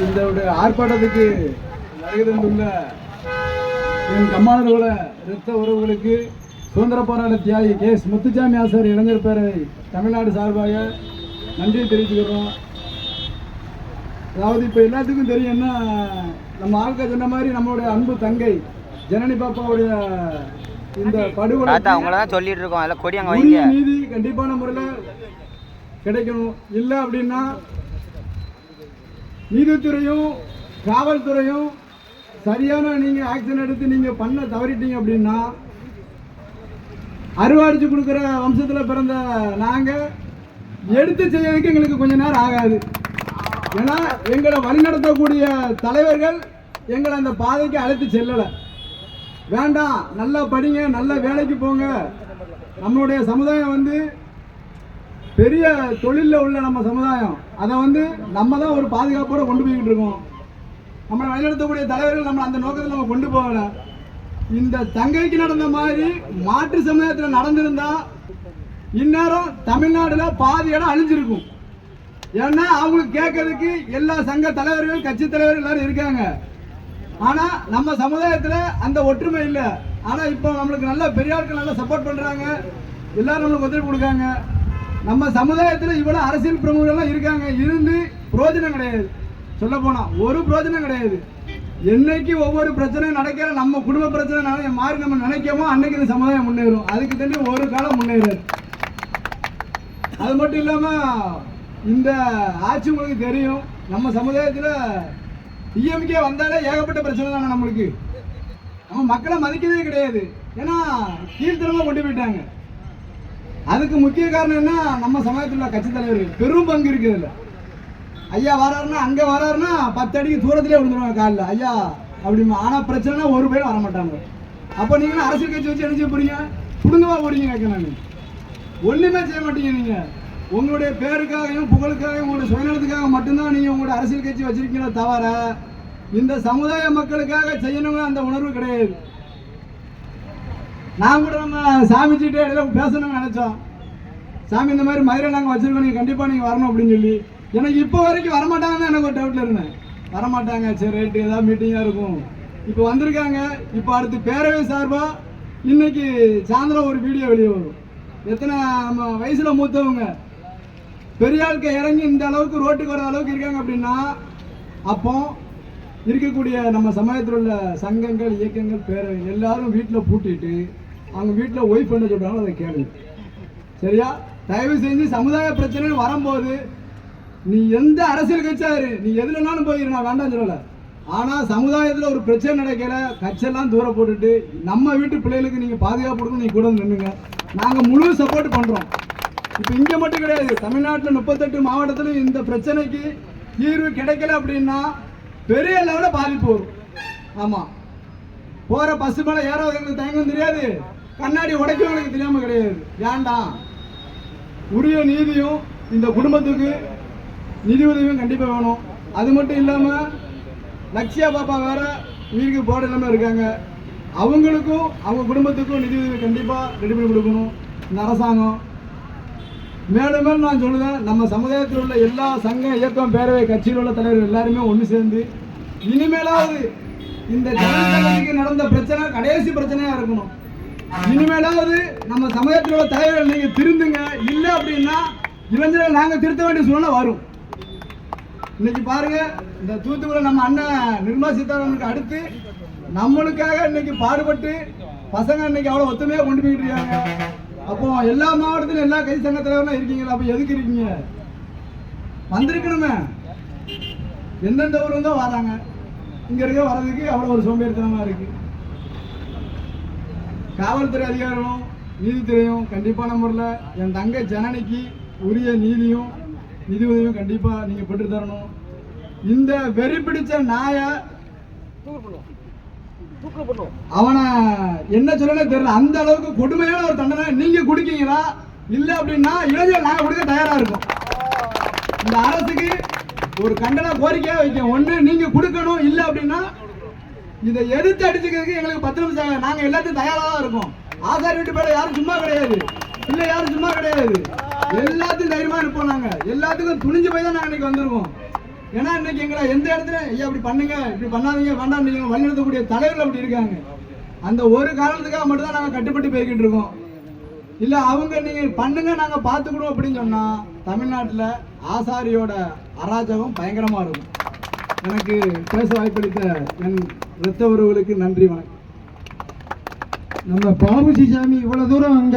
இந்த ஆர்ப்பாட்டத்துக்கு வருகை தந்துள்ள என் கம்மாளர்கள இரத்த உறவுகளுக்கு சுதந்திர போராட்ட தியாகி கே. எஸ். முத்துச்சாமி ஆசார் இளைஞர் பேரவை தமிழ்நாடு சார்பாக நன்றி தெரிவிச்சுக்கிறோம் அதாவது இப்போ எல்லாத்துக்கும் தெரியும்னா நம்ம ஆட்கள் சொன்ன மாதிரி நம்மளுடைய அன்பு தங்கை ஜனனி பாப்பாவுடைய இந்த படுகொலை அவங்கள தான் சொல்லிட்டு இருக்கோம். அதில் கொடி அங்கே நீதி கண்டிப்பான முறையில் கிடைக்கணும். இல்லை அப்படின்னா நீதித்துறையும் காவல்துறையும் சரியான நீங்கள் ஆக்ஷன் எடுத்து நீங்கள் பண்ண தவறிட்டீங்க அப்படின்னா அறுவாடிச்சு கொடுக்குற வம்சத்தில் பிறந்த நாங்கள் எடுத்து செய்யறதுக்கு எங்களுக்கு கொஞ்ச நேரம் ஆகாது. ஏன்னா எங்களை வழிநடத்தக்கூடிய தலைவர்கள் எங்களை அந்த பாதைக்கு அழைத்து செல்லலை. வேண்டாம் நல்லா படிங்க நல்ல வேலைக்கு போங்க. நம்மளுடைய சமுதாயம் வந்து பெரிய தொழிலில் உள்ள நம்ம சமுதாயம் அதை வந்து நம்ம தான் ஒரு பாதுகாப்போடு கொண்டு போய்கிட்டு இருக்கோம். நம்மளை வழிநடத்தக்கூடிய தலைவர்கள் நம்ம அந்த நோக்கத்தில் நம்ம கொண்டு போகல. இந்த தங்கைக்கு நடந்த மாதிரி மாற்று சமுதாயத்தில் நடந்திருந்தா இந்நேரம் தமிழ்நாடுல பாதி இடம் அழிஞ்சிருக்கும். ஏன்னா அவங்களுக்கு கேட்கறதுக்கு எல்லா சங்க தலைவர்கள் கட்சி தலைவர்கள் எல்லாரும் இருக்காங்க. ஆனா நம்ம சமுதாயத்துல அந்த ஒற்றுமை இல்லை. ஆனா இப்போ நம்மளுக்கு நல்ல பெரிய ஆட்கள் நல்லா சப்போர்ட் பண்றாங்க. எல்லாரும் நம்மளுக்கு ஒத்துழைப்பு கொடுக்காங்க. நம்ம சமுதாயத்தில் இவ்வளோ அரசியல் பிரமுகர்கள்லாம் இருக்காங்க. இருந்து பிரயோஜனம் கிடையாது. சொல்ல போனால் ஒரு பிரோஜனம் கிடையாது. என்னைக்கு ஒவ்வொரு பிரச்சனையும் நடக்கிற நம்ம குடும்ப பிரச்சனை மாறி நம்ம நினைக்கமோ அன்னைக்கு இந்த சமுதாயம் முன்னேறும். அதுக்கு தண்ணி ஒரு காலம் முன்னேறும் அது மட்டும் இல்லாமல் இந்த ஆட்சி உங்களுக்கு தெரியும். நம்ம சமுதாயத்தில் டிஎம்கே வந்தாலே ஏகப்பட்ட பிரச்சனை தானே நம்மளுக்கு. நம்ம மக்களை மதிக்கவே கிடையாது. ஏன்னா கீழ்த்தனமாக கொண்டு போயிட்டாங்க. அதுக்கு முக்கிய காரணம் என்ன? நம்ம சமுதாயத்தில் உள்ள கட்சி தலைவர்கள். பெரும் பங்கு இருக்குது இல்லை ஐயா வராருன்னா அங்கே வராருன்னா பத்து அடிக்கு தூரத்திலே விழுந்துருவாங்க காலில். ஐயா அப்படி ஆனால் பிரச்சனைனா ஒரு பேரும் வர மாட்டாங்க அப்போ நீங்கள் அரசியல் கட்சி வச்சு என்ன செய்ய போறீங்க? புடுங்கவா போறீங்க கேட்க நான். ஒன்றுமே செய்ய மாட்டீங்க நீங்கள் உங்களுடைய பேருக்காகவும் புகழுக்காகவும் உங்களுடைய சுயநலத்துக்காக மட்டும்தான் நீங்கள் உங்களுடைய அரசியல் கட்சி வச்சிருக்கீங்களே தவிர இந்த சமுதாய மக்களுக்காக செய்யணுங்க அந்த உணர்வு கிடையாது. நான் கூட நம்ம சாமிஜிட்ட இடையில பேசணும்னு நினைச்சோம். சாமி இந்த மாதிரி மதுரை நாங்கள் வச்சிருக்கோம். நீங்கள் கண்டிப்பாக நீங்கள் வரணும் அப்படின்னு சொல்லி. எனக்கு இப்போ வரைக்கும் வரமாட்டாங்கன்னு எனக்கு ஒரு டவுட்டில் இருந்தேன். வரமாட்டாங்க சரி ரைட்டு ஏதாவது மீட்டிங்காக இருக்கும். இப்போ வந்திருக்காங்க. இப்போ அடுத்து பேரவை சார்பாக இன்னைக்கு சாயந்தரம் ஒரு வீடியோ வெளியே வரும். எத்தனை நம்ம வயசில் மூத்தவங்க. பெரியாளுக்கு இறங்கி இந்த அளவுக்கு ரோட்டுக்கு வர அளவுக்கு இருக்காங்க அப்படின்னா அப்போ இருக்கக்கூடிய நம்ம சமயத்தில் உள்ள சங்கங்கள் இயக்கங்கள் பேரவை எல்லாரும் வீட்டில் பூட்டிட்டு அவங்க வீட்டில் ஒய்ஃப் என்ன சொல்கிறாங்களோ அதை கேளுங்க சரியா? தயவு செஞ்சு சமுதாய பிரச்சனைன்னு வரும்போது நீ எந்த அரசியல் கட்சியாரு நீ எதுலனாலும் போயிரு நான் வேண்டாம் சொல்லலை. ஆனால் சமுதாயத்தில் ஒரு பிரச்சனை நடக்கல கட்சியெல்லாம் தூரம் போட்டுட்டு நம்ம வீட்டு பிள்ளைகளுக்கு நீங்கள் பாதுகாப்பு கொடுக்கணும் நீ கூட நின்றுங்க நாங்கள் முழு சப்போர்ட் பண்ணுறோம் இப்போ இங்கே மட்டும் கிடையாது தமிழ்நாட்டில் முப்பத்தெட்டு மாவட்டத்தில் இந்த பிரச்சனைக்கு தீர்வு கிடைக்கல அப்படின்னா பெரிய லெவலில் பாதிப்பு வரும். ஆமாம் போகிற பஸ் மேல ஏறவங்களுக்கு தயங்கம் தெரியாது. கண்ணாடி உடைக்கவனுக்கு தெரியாமல் கிடையாது. ஏண்டா உரிய நீதியும் இந்த குடும்பத்துக்கு நிதி உதவியும் கண்டிப்பாக வேணும். அது மட்டும் இல்லாமல் லக்ஷ்யா பாப்பா வேற உயிருக்கு போட இல்லாமல் இருக்காங்க. அவங்களுக்கும் அவங்க குடும்பத்துக்கும் நிதி உதவி கண்டிப்பாக ரெடி பண்ணி கொடுக்கணும். இந்த அரசாங்கம். மேலும் மேலும் நான் சொல்லுவேன் நம்ம சமுதாயத்தில் உள்ள எல்லா சங்க இயக்கம் பேரவை கட்சியில் உள்ள தலைவர் எல்லாருமே ஒன்று சேர்ந்து இனிமேலாவது இந்த ஜனநாயகத்துக்கு நடந்த பிரச்சனை கடைசி பிரச்சனையாக இருக்கணும். இனிமேலாவது நம்ம சமயத்தில் உள்ள தலைவர்கள் நீங்க திருந்துங்க. இல்லை அப்படின்னா இளைஞர்கள் நாங்க திருத்த வேண்டிய சூழ்நிலை வரும். இன்னைக்கு பாருங்க இந்த தூத்துக்குடியில் நம்ம அண்ணன் நிர்மலா சீதாராமனுக்கு அடுத்து நம்மளுக்காக இன்னைக்கு பாடுபட்டு பசங்க இன்னைக்கு அவ்வளோ ஒத்துமையாக கொண்டு போயிட்டு இருக்காங்க. அப்போ எல்லா மாவட்டத்திலும் எல்லா கை சங்க தலைவரெலாம் இருக்கீங்களா? அப்போ எதுக்கு இருக்கீங்க? வந்திருக்கணுமே. எந்தெந்த ஊருந்தோ வராங்க. இங்க இருக்க வர்றதுக்கு அவ்வளோ ஒரு சோம்பேறித்தனமா இருக்கு. காவல்துறை அதிகாரிகளும் நீதித்துறையும் கண்டிப்பான முறையில் என் தங்கை ஜனனிக்கு உரிய நீதியும் நிதி உதவியும் கண்டிப்பாக நீங்கள் பெற்று தரணும். இந்த வெறி பிடிச்ச நாயை அவனை என்ன சொல்லனே தெரியல. அந்த அளவுக்கு கொடுமையான ஒரு தண்டனை நீங்க குடிக்கீங்களா? இல்ல அப்படின்னா இளைஞர் நாங்க கொடுக்க தயாரா இருக்கோம். இந்த அரசுக்கு ஒரு கண்டன கோரிக்கையா வைக்க ஒண்ணு நீங்க கொடுக்கணும். இல்ல அப்படின்னா இதை எதிர்த்து அடிச்சுக்கிறதுக்கு எங்களுக்கு பத்து நிமிஷம் நாங்க எல்லாத்தையும் தயாராக தான் இருக்கோம். ஆசாரி வீட்டு பேர யாரும் சும்மா கிடையாது. இல்ல யாரும் சும்மா கிடையாது. எல்லாத்தையும் தைரியமா இருப்போம் நாங்க. எல்லாத்துக்கும் துணிஞ்சு போய் தான் நாங்க இன்னைக்கு வந்திருக்கோம். ஏன்னா இன்னைக்கு எங்களை எந்த இடத்துல ஐயா அப்படி பண்ணுங்க இப்படி பண்ணாதீங்க வேண்டாம் நீங்க வழிநடத்தக்கூடிய தலைவர்கள் அப்படி இருக்காங்க. அந்த ஒரு காரணத்துக்காக மட்டும்தான் நாங்கள் கட்டுப்பட்டு போய்கிட்டு இருக்கோம். இல்லை அவங்க நீங்க பண்ணுங்க நாங்கள் பார்த்துக்கணும் அப்படின்னு சொன்னா தமிழ்நாட்டில் ஆசாரியோட அராஜகம் பயங்கரமா இருக்கும். எனக்கு பேச வாய்ப்பளித்த என் ரத்த உறவுகளுக்கு நன்றி வணக்கம். நம்ம பாபுஜி சாமி இவ்வளவு தூரம் அங்க